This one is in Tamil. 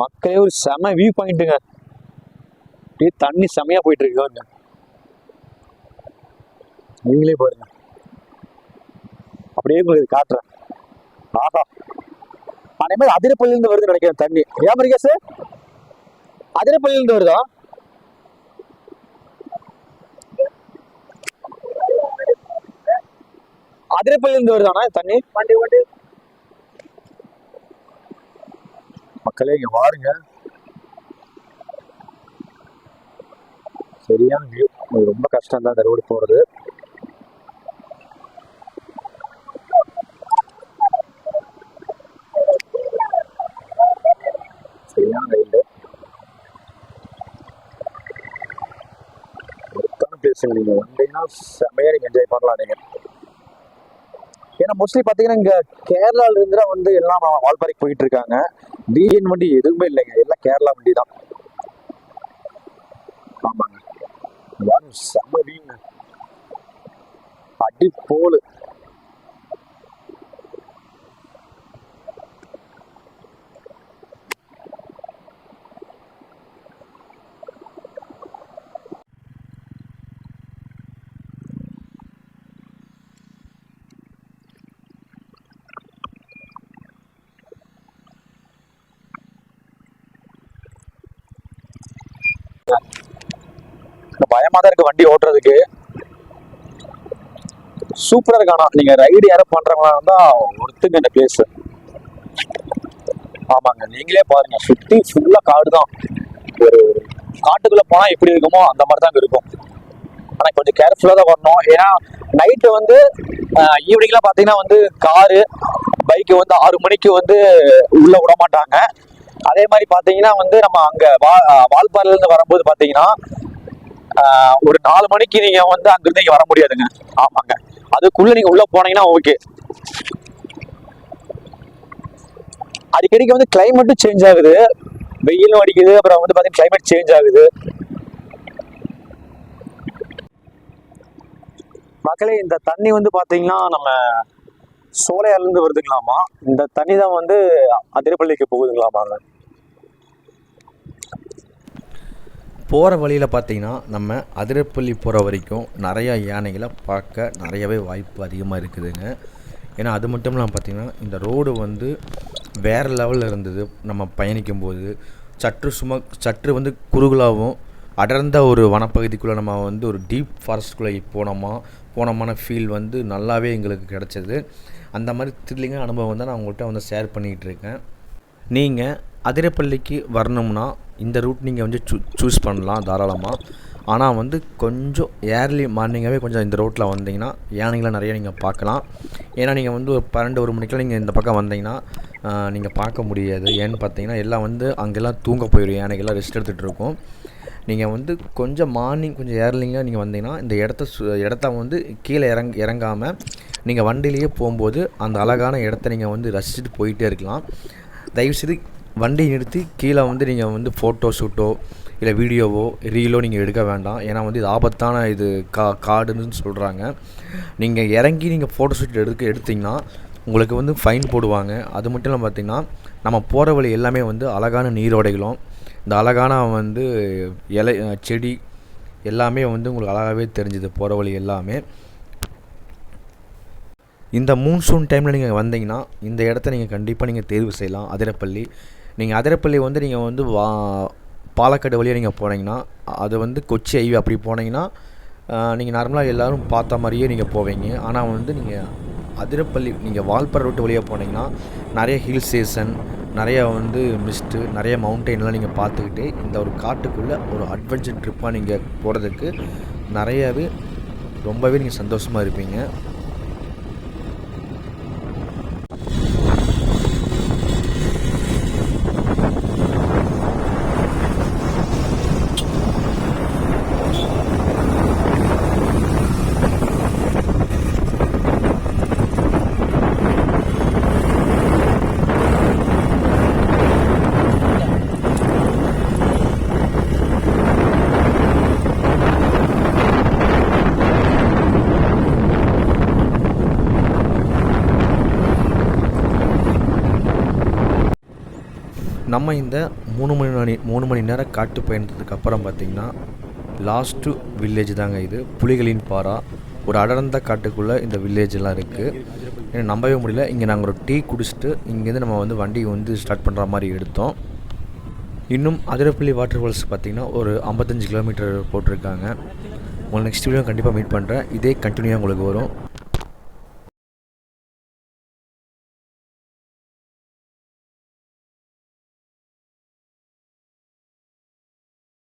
மக்களே ஒரு செம வியூ பாயிண்ட்டுங்க அப்படியே தண்ணி செமையா போயிட்டு இருக்கு பாருங்க. நீங்களே பாருங்க. அப்படியே உங்களுக்கு காட்டுறேன் ஆஹா. அதே மாதிரி அதிரப்பள்ளியிலிருந்து வருது நினைக்கிறேன் தண்ணி. ஏன் மரிகாசு அதிரப்பள்ளியிலிருந்து வருதா? அதிரப்பள்ளியிலிருந்து வருதானா தண்ணி? வண்டி வண்டி மக்களே இங்க பாருங்க சரியான வியூ ரொம்ப கஷ்டம் தான் இந்த ரோடு போறது. சரியான வெயில் மொத்தம் நீங்க. வந்தீங்கன்னா செமையா நீங்க என்ஜாய் பண்ணலாம் நீங்க ஏன்னா மோஸ்ட்லி பாத்தீங்கன்னா இங்க கேரளால இருந்து வந்து எல்லாம் வால்பாறைக்கு போயிட்டு இருக்காங்க. டிஎன் வண்டி எதுவுமே இல்லைங்க. எல்லாம் கேரளா வண்டி தான். ஆமாங்க. செம்ம வீங்க. அடி போலு. பயமா தான் இருக்கு வண்டி ஓட்டுறதுக்கு. சூப்பரா இருக்கு ஆனா நீங்க ரைடு யாரும் பண்றவங்களா இருந்தா ஒருத்துங்க இந்த பிளேஸ் ஆமாங்க நீங்களே பாருங்க சுத்தி ஃபுல்லா காடு தான் ஒரு காட்டுக்குள்ள போனா எப்படி இருக்குமோ அந்த மாதிரி தான் இருக்கும். ஆனா கொஞ்சம் கேர்ஃபுல்லா தான் வரணும். ஏன்னா நைட்டு வந்து ஈவினிங்லாம் பாத்தீங்கன்னா வந்து காரு பைக்கு வந்து ஆறு மணிக்கு வந்து உள்ள விட மாட்டாங்க. அதே மாதிரி பாத்தீங்கன்னா வந்து நம்ம அங்க வா வால்பாறையில இருந்து வரும்போது பாத்தீங்கன்னா ஒரு நாலு மணிக்கு நீங்க வந்து அங்கிருந்து இங்க வர முடியாதுங்க. ஆமாங்க. அதுக்குள்ள நீங்க உள்ள போனீங்கன்னா ஓகே அடிக்கடிக்கு வந்து கிளைமேட்டும் சேஞ்ச் ஆகுது. வெயிலும் அடிக்குது. அப்புறம் வந்து பார்த்தீங்கன்னா கிளைமேட் சேஞ்ச் ஆகுது. மக்களே இந்த தண்ணி வந்து பாத்தீங்கன்னா நம்ம சோலையாலிருந்து வருதுங்களாமா? இந்த தண்ணி தான் வந்து அதிரப்பள்ளிக்கு போகுதுங்களாமாங்க. போகிற வழியில் பார்த்தீங்கன்னா நம்ம அதிரப்பள்ளி போகிற வரைக்கும் நிறையா யானைகளை பார்க்க நிறையவே வாய்ப்பு அதிகமாக இருக்குதுங்க. ஏன்னா அது மட்டும் இல்லாமல் பார்த்தீங்கன்னா இந்த ரோடு வந்து வேறு லெவலில் இருந்தது. நம்ம பயணிக்கும் போது சற்று சும சற்று வந்து குறுகலாகவும் அடர்ந்த ஒரு வனப்பகுதிக்குள்ளே நம்ம வந்து ஒரு டீப் ஃபாரஸ்ட்குள்ளே போனோமா போனோமான ஃபீல் வந்து நல்லாவே எங்களுக்கு கிடச்சிது. அந்த மாதிரி த்ரில்லிங்கான அனுபவம் தான் நான் உங்கள்கிட்ட வந்து ஷேர் பண்ணிகிட்டு இருக்கேன். நீங்கள் அதிரப்பள்ளிக்கு வரணும்னா இந்த ரூட் நீங்கள் வந்து சூ சூஸ் பண்ணலாம் தாராளமாக ஆனால் வந்து கொஞ்சம் ஏர்லி மார்னிங்காகவே கொஞ்சம் இந்த ரோட்டில் வந்தீங்கன்னா யானைகளை நிறைய நீங்கள் பார்க்கலாம். ஏன்னா நீங்கள் வந்து ஒரு பன்னெண்டு ஒரு மணிக்கெலாம் நீங்கள் இந்த பக்கம் வந்தீங்கன்னா நீங்கள் பார்க்க முடியாது. ஏன்னு பார்த்தீங்கன்னா எல்லாம் வந்து அங்கெல்லாம் தூங்க போயிடும் யானைகள்லாம் ரெஸ்ட் எடுத்துகிட்டு இருக்கும். நீங்கள் வந்து கொஞ்சம் மார்னிங் கொஞ்சம் ஏர்லிங்காக நீங்கள் வந்தீங்கன்னா இந்த இடத்த சு இடத்த வந்து கீழே இறங் இறங்காமல் நீங்கள் வண்டியிலேயே போகும்போது அந்த அழகான இடத்த நீங்கள் வந்து ரசிச்சுட்டு போயிட்டே இருக்கலாம். தயவுசெய்து வண்டி நிறுத்தி கீழே வந்து நீங்கள் வந்து ஃபோட்டோ ஷூட்டோ இல்லை வீடியோவோ ரீலோ நீங்கள் எடுக்க வேண்டாம். ஏன்னா வந்து இது ஆபத்தான இது கா காடுன்னு சொல்கிறாங்க நீங்கள் இறங்கி நீங்கள் ஃபோட்டோ ஷூட் எடுக்க எடுத்தீங்கன்னா உங்களுக்கு வந்து ஃபைன் போடுவாங்க. அது மட்டும் இல்லாமல் பார்த்தீங்கன்னா நம்ம போகிற வழி எல்லாமே வந்து அழகான நீரோடைகளும் இந்த அழகான வந்து இலை செடி எல்லாமே வந்து உங்களுக்கு அழகாகவே தெரிஞ்சுது போகிற வழி எல்லாமே. இந்த மூன்சூன் டைமில் நீங்கள் வந்தீங்கன்னா இந்த இடத்த நீங்கள் கண்டிப்பாக நீங்கள் தேர்வு செய்யலாம். அதிரப்பள்ளி நீங்கள் அதிரப்பள்ளி வந்து நீங்கள் வந்து வா பாலக்காடு வழியாக நீங்கள் போனீங்கன்னா அது வந்து கொச்சி ஐவி அப்படி போனீங்கன்னா நீங்கள் நார்மலாக எல்லோரும் பார்த்த மாதிரியே நீங்கள் போவீங்க. ஆனால் வந்து நீங்கள் அதிரப்பள்ளி நீங்கள் வால்பாறை ரோட்டு வழியாக போனீங்கன்னா நிறைய ஹில் ஸ்டேஷன் நிறைய வந்து மிஸ்ட்டு நிறைய மவுண்டெயின்லாம் நீங்கள் பார்த்துக்கிட்டு இந்த ஒரு காட்டுக்குள்ளே ஒரு அட்வென்ச்சர் ட்ரிப்பாக நீங்கள் போகிறதுக்கு நிறையாவே ரொம்பவே நீங்கள் சந்தோஷமாக இருப்பீங்க. நம்ம இந்த மூணு மணி மணி மூணு மணி நேரம் காட்டு பயணத்துக்கு அப்புறம் பார்த்திங்கன்னா லாஸ்ட்டு வில்லேஜ் தாங்க இது. புலிகளின் பாரா ஒரு அடர்ந்த காட்டுக்குள்ளே இந்த வில்லேஜெலாம் இருக்குது ஏன்னா நம்பவே முடியல. இங்கே நாங்கள் ஒரு டீ குடிச்சிட்டு இங்கேருந்து நம்ம வந்து வண்டி வந்து ஸ்டார்ட் பண்ணுற மாதிரி எடுத்தோம். இன்னும் அதிரப்பள்ளி வாட்டர் ஃபால்ஸ் பார்த்திங்கன்னா ஒரு ஐம்பத்தஞ்சு கிலோமீட்டர் போட்டிருக்காங்க. உங்களை நெக்ஸ்ட் வீடியோ கண்டிப்பாக மீட் பண்ணுறேன் இதே கண்டினியூவாக உங்களுக்கு வரும்.